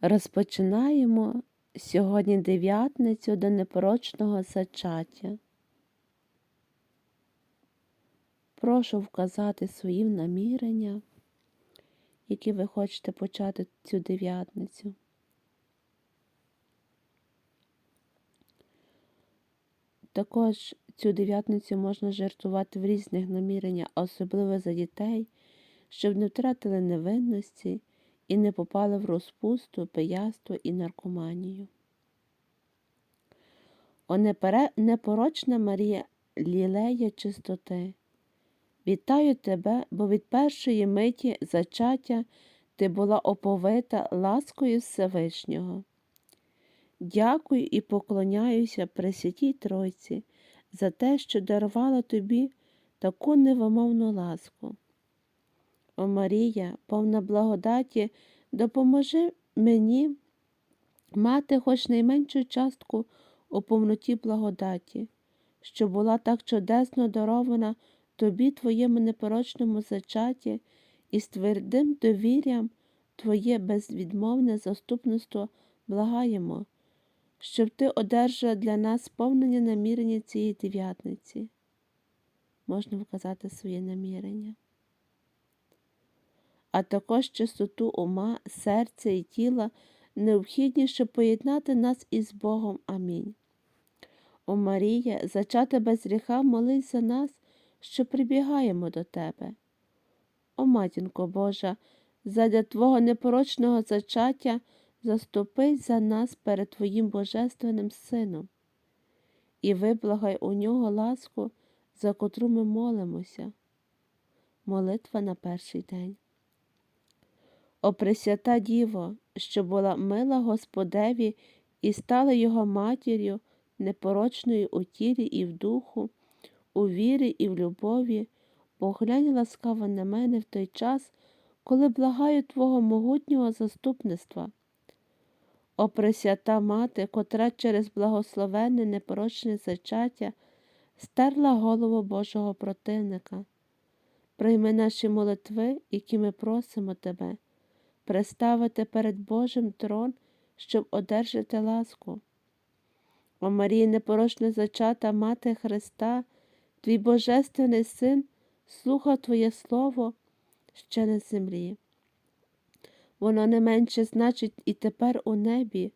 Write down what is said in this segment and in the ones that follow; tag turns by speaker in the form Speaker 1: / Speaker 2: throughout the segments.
Speaker 1: Розпочинаємо сьогодні дев'ятницю до непорочного зачаття. Прошу вказати свої намірення, які ви хочете почати цю дев'ятницю. Також цю дев'ятницю можна жертвувати в різних наміреннях, особливо за дітей, щоб не втратили невинності і не попали в розпусту, пияство і наркоманію. О непорочна Марія лілея чистоти. Вітаю тебе, бо від першої миті зачаття ти була оповита ласкою Всевишнього. Дякую і поклоняюся Пресвятій Тройці за те, що дарувала тобі таку невимовну ласку. О Марія, повна благодаті, допоможи мені мати хоч найменшу частку у повноті благодаті, що була так чудесно дарована тобі, твоєму непорочному зачаті, і з твердим довір'ям Твоє безвідмовне заступництво благаємо, щоб ти одержала для нас сповнення намірення цієї дев'ятниці. Можна вказати своє намірення а також чистоту ума, серця і тіла, необхідні, щоб поєднати нас із Богом. Амінь. О Марія, зачата без гріха, молись за нас, що прибігаємо до Тебе. О матінко Божа, задля Твого непорочного зачаття заступись за нас перед Твоїм Божественним Сином і виблагай у нього ласку, за котру ми молимося. Молитва на перший день. О Діво, що була мила Господеві і стала його матір'ю, непорочною у тілі і в духу, у вірі і в любові, поглянь ласкаво на мене в той час, коли благаю Твого могутнього заступництва. О Пресвята Мати, котра через благословенне непорочне зачаття стерла голову Божого противника. Прийми наші молитви, які ми просимо Тебе представити перед Божим трон, щоб одержати ласку. О Марії, непорочна зачата, Мати Христа, твій Божественний Син, слухав Твоє Слово ще на землі. Воно не менше значить і тепер у небі.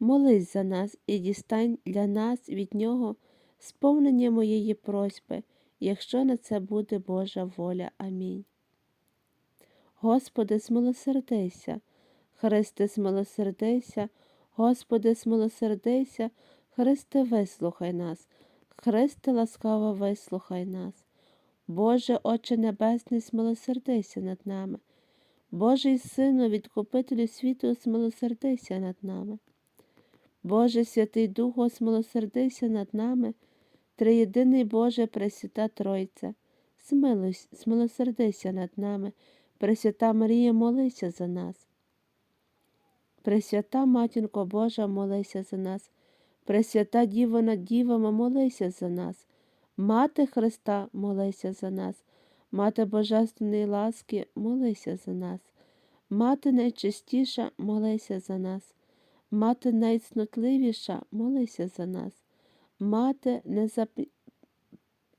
Speaker 1: Молись за нас і дістань для нас від Нього сповнення моєї просьби, якщо на це буде Божа воля. Амінь. Господи, змилосердися, Христе, змилосердися, Господи, змилосердися, Христе, вислухай нас, Христе, ласкаво вислухай нас. Боже, Отче Небесний, змилосердися над нами. Божий Сину, відкупителю світу, змилосердися над нами. Боже Святий Духу, змилосердися над нами, триєдиний Боже, Пресвята Тройця, змилуйся, змилосердися над нами. Пресвята Марія, молися за нас. Пресвята Матінко Божа, молися за нас. Пресвята Діва над Дівами, молися за нас. Мати Христа, молися за нас. Мати Божественної ласки, молися за нас. Мати найчистіша, молися за нас. Мати найцнотливіша, молися за нас. Мати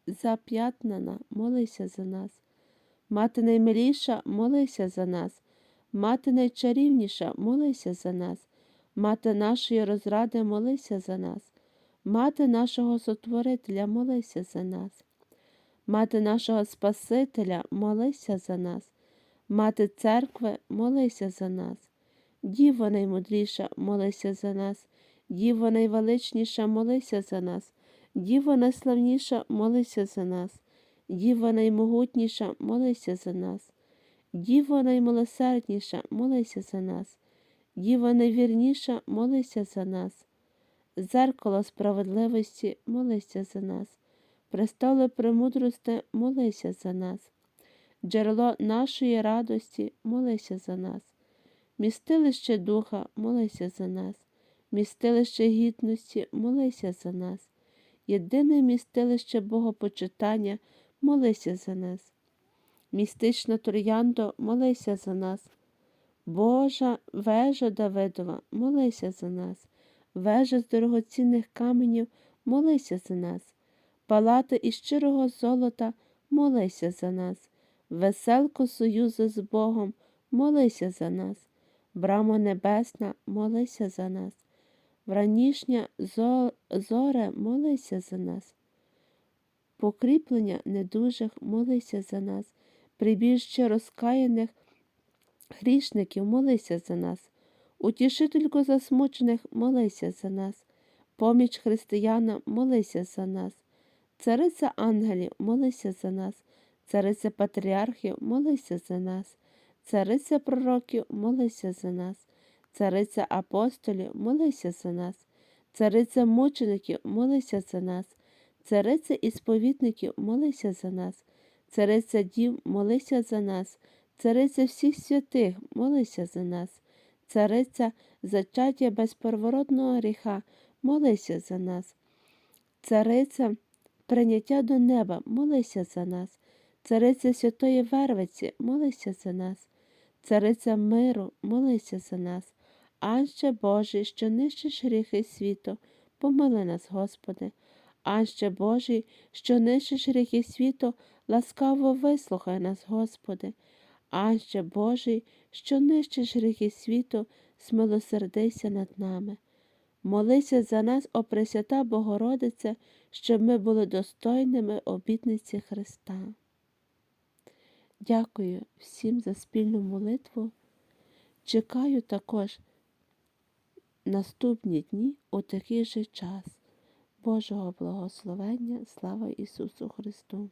Speaker 1: незап'ятнана, молися за нас. Мати наймиліша, молися за нас, мати найчарівніша, молися за нас, мати нашої розради, молися за нас, мати нашого Сотворителя, молися за нас, мати нашого Спасителя, молися за нас, мати церкви, молися за нас, Діво наймудріша, молися за нас, Діво найвеличніша, молися за нас, Діво найславніша, молися за нас. Діва наймогутніша, молися за нас. Діва наймилосердніша, молися за нас. Діва найвірніша, молися за нас. Зеркало справедливості, молися за нас. Престоле премудрости, молися за нас. Джерело нашої радості, молися за нас. Містилище духа, молися за нас. Містилище гідності, молися за нас. Єдине містилище Богопочитання – молися за нас. Містична трояндо, молися за нас. Божа вежа Давидова, молися за нас. Вежа з дорогоцінних каменів, молися за нас. Палати із щирого золота, молися за нас. Веселко союзу з Богом, молися за нас. Брамо небесна, молися за нас. Вранішня зо- зоре, молися за нас. Покріплення недужих, молися за нас. Прибіжче розкаяних грішників, молися за нас. Утішителько засмучених, молися за нас. Поміч християнам, молися за нас. Цариця ангелів, молися за нас. Цариця патріархів, молися за нас. Цариця пророків, молися за нас. Цариця апостолів, молися за нас. Цариця мучеників, молися за нас. Цариця ісповідників, молися за нас. Цариця дів, молися за нас. Цариця всіх святих, молися за нас. Цариця зачаття безпервородного гріха, молися за нас. Цариця прийняття до неба, молися за нас. Цариця Святої Вервиці, молися за нас. Цариця миру, молися за нас. Анще Божий, що нищиш гріхи світу, помили нас, Господи. Анще Божий, що нищиш гріхи світу, ласкаво вислухай нас, Господи. Анще Божий, що нищиш гріхи світу, смилосердися над нами. Молися за нас, о Пресвята Богородице, щоб ми були достойними обітниці Христа. Дякую всім за спільну молитву. Чекаю також наступні дні у такий же час. Божого благословення, слава Ісусу Христу!